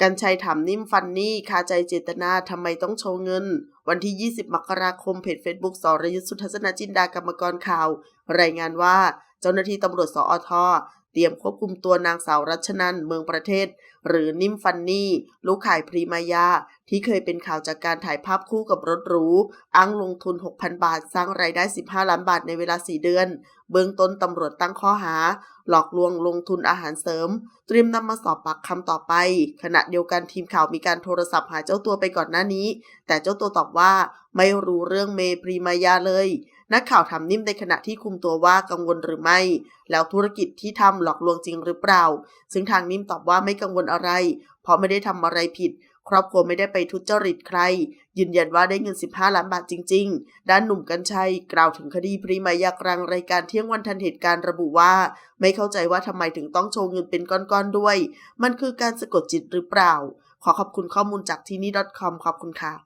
กันชัยถามนิ่มฟันนี่คาใจเจตนาทำไมต้องโชว์เงิน วันที่ 20 มกราคมเพจ Facebook สรยุทธสุทัศนจินดากรรมกรข่าว รายงานว่าเจ้าหน้าที่ตำรวจสอทเตรียมควบคุมตัวนางสาวรัชนันเมืองประเทศ หรือนิ่มฟันนี่ลูกขายพรีมายา ที่เคยเป็นข่าวจากการถ่ายภาพคู่กับรถหรู อ้างลงทุน 6,000 บาท สร้างรายได้ 15 ล้านบาทในเวลา 4 เดือน เบื้องต้นตำรวจตั้งข้อหา หลอกลวงลงทุนอาหารเสริม เตรียมนำมาสอบปากคำต่อไป ขณะเดียวกันทีมข่าวมีการโทรศัพท์หาเจ้าตัวไปก่อนหน้านี้ แต่เจ้าตัวตอบว่าไม่รู้เรื่องเมพรีมายาเลย นักข่าวถามนิ่มในขณะที่คุมตัวว่ากังวลหรือไม่ แล้วธุรกิจที่ทำหลอกลวงจริงหรือเปล่า ซึ่งทางนิ่มตอบว่าไม่กังวลอะไร เพราะไม่ได้ทำอะไรผิด ครอบครัวไม่ได้ไปทุจริตใคร ยืนยันว่าได้เงิน 15 ล้านบาทจริง ๆ ด้านหนุ่มกัญชัยกล่าวถึงคดีพรีมายากรังรายการเที่ยงวันทันเหตุการณ์ระบุว่า ไม่เข้าใจว่าทำไมถึงต้องโชว์เงินเป็นก้อนๆด้วย มันคือการสะกดจิตหรือเปล่า ขอขอบคุณข้อมูลจากที่นี่ .com ขอบคุณค่ะ